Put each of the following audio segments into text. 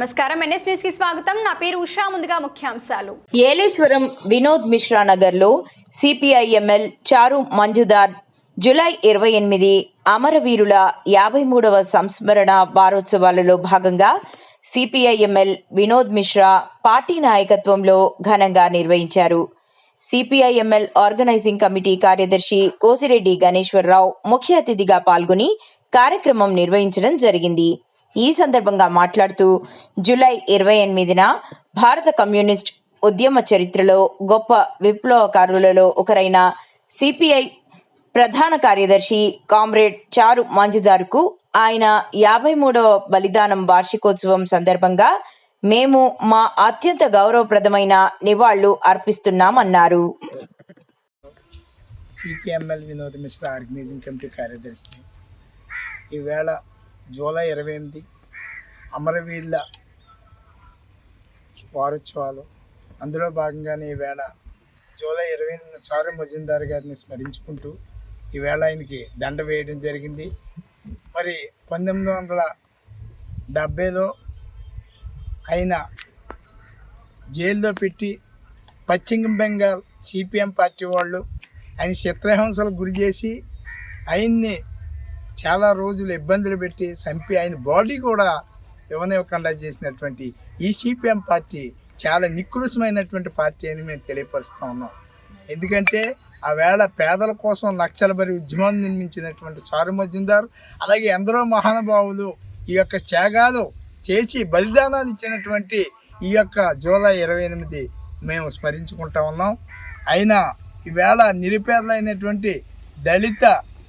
నమస్కారం. ఎన్ఎస్ న్యూస్కి స్వాగతం. నా పేరు ఉషా. ముందుగా ముఖ్యాంశాలు. ఏలేశ్వరం వినోద్ మిశ్రా నగర్లో సిపిఐఎంఎల్ చారు మంజుదార్ జులై ఇరవై ఎనిమిది అమరవీరుల యాభై మూడవ సంస్మరణ వారోత్సవాలలో భాగంగా సిపిఐఎంఎల్ వినోద్ మిశ్రా పార్టీ నాయకత్వంలో ఘనంగా నిర్వహించారు. సిపిఐఎంఎల్ ఆర్గనైజింగ్ కమిటీ కార్యదర్శి కోసిరెడ్డి గణేశ్వరరావు ముఖ్య అతిథిగా పాల్గొని కార్యక్రమం నిర్వహించడం జరిగింది. ఈ సందర్భంగా మాట్లాడుతూ జూలై ఇరవై ఎనిమిదిన భారత కమ్యూనిస్ట్ ఉద్యమ చరిత్రలో గొప్ప విప్లవకారులలో ఒకరైన సిపిఐ ప్రధాన కార్యదర్శి కామ్రేడ్ చారు మంజుదార్కు ఆయన యాభై మూడవ బలిదానం వార్షికోత్సవం సందర్భంగా మేము మా అత్యంత గౌరవప్రదమైన నివాళులు అర్పిస్తున్నామన్నారు. CPML Vinod Mishra organising committee కార్యదర్శిని. ఈవేళ జూలై ఇరవై ఎనిమిది అమరవీరుల వారోత్సవాలు. అందులో భాగంగానే ఈవేళ జూలై ఇరవై ఎనిమిది చారు మజుందార్ గారిని స్మరించుకుంటూ ఈవేళ ఆయనకి దండ వేయడం జరిగింది. మరి పంతొమ్మిది వందల డెబ్భైలో ఆయన జైల్లో పెట్టి పశ్చిమ బెంగాల్ సిపిఎం పార్టీ వాళ్ళు ఆయన చిత్రహింసలకు గురి చేసి ఆయన్ని చాలా రోజులు ఇబ్బందులు పెట్టి చంపి ఆయన బాడీ కూడా ఇవ్వనివ్వకుండా చేసినటువంటి ఈ సిపిఎం పార్టీ చాలా నికృష్టమైనటువంటి పార్టీ అని మేము తెలియపరుస్తూ ఉన్నాం. ఎందుకంటే ఆ వేళ పేదల కోసం నక్సలబరి ఉద్యమాన్ని నిర్మించినటువంటి చారు మజుందార్ అలాగే ఎందరో మహానుభావులు ఈ యొక్క త్యాగాలు చేసి బలిదానాలు ఇచ్చినటువంటి ఈ యొక్క జూలై ఇరవై ఎనిమిది మేము స్మరించుకుంటా ఉన్నాం. అయినా ఈవేళ నిరుపేదలైనటువంటి దళిత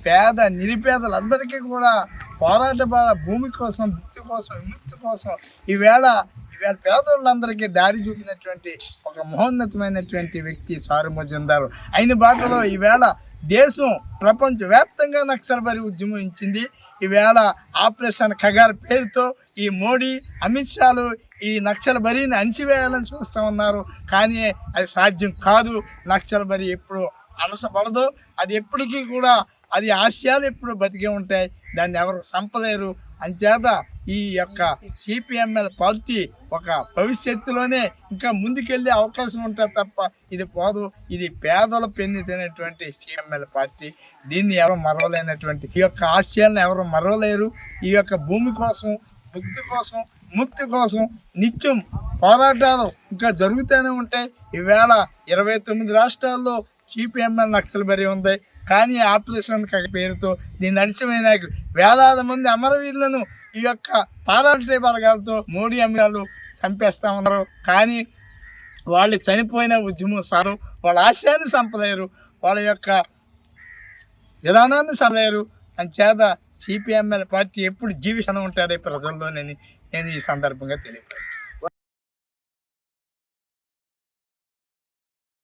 పేద నిరుపేదలందరికీ కూడా పోరాట భూమి కోసం భక్తి కోసం విముక్తి కోసం. ఈవేళ ఈవేళ పేదోళ్ళందరికీ దారి చూపినటువంటి ఒక మహోన్నతమైనటువంటి వ్యక్తి సారు మజుందారు. అయిన బాటలో ఈవేళ దేశం ప్రపంచవ్యాప్తంగా నక్సల్బరి ఉద్యమించింది ఈవేళ ఆపరేషన్ ఖగార్ పేరుతో ఈ మోడీ అమిత్ షాలు ఈ నక్సల్ బరిని అణిచివేయాలని చూస్తూ ఉన్నారు. కానీ అది సాధ్యం కాదు. నక్సల్ బరి ఎప్పుడు అనసపడదు అది ఎప్పటికీ కూడా అది ఆశయాలు ఎప్పుడు బతికే ఉంటాయి. దాన్ని ఎవరు సంపలేరు. అంచేత ఈ యొక్క సిపిఎంఎల్ పార్టీ ఒక భవిష్యత్తులోనే ఇంకా ముందుకెళ్ళే అవకాశం ఉంటుంది తప్ప ఇది పోదు. ఇది పేదల పెన్ను తినేటువంటి సిఎంఎల్ పార్టీ. దీన్ని ఎవరు మరవలేనటువంటి ఈ యొక్క ఆశయాలను ఎవరు మరవలేరు. ఈ యొక్క భూమి కోసం ముక్తి కోసం ముక్తి కోసం నిత్యం పోరాటాలు ఇంకా జరుగుతూనే ఉంటాయి. ఈవేళ ఇరవై తొమ్మిది రాష్ట్రాల్లో సిపిఎంఎల్ నక్సల్బరి ఉంది. కానీ ఆపరేషన్ పేరుతో దీన్ని నడిచిపోయిన వేలాది మంది అమరవీరులను ఈ యొక్క పారామిలిటరీ బలగాలతో మోడీ అమరాలు చంపేస్తా ఉన్నారు కానీ వాళ్ళు చనిపోయిన ఉద్యమం సారు. వాళ్ళ ఆశయాన్ని చంపలేరు వాళ్ళ యొక్క విధానాన్ని సరలేరు అని చేత సిపిఎంఎల్ పార్టీ ఎప్పుడు జీవిస్తూనే ఉంటుంది ప్రజల్లోనని నేను ఈ సందర్భంగా తెలియపరుస్తాను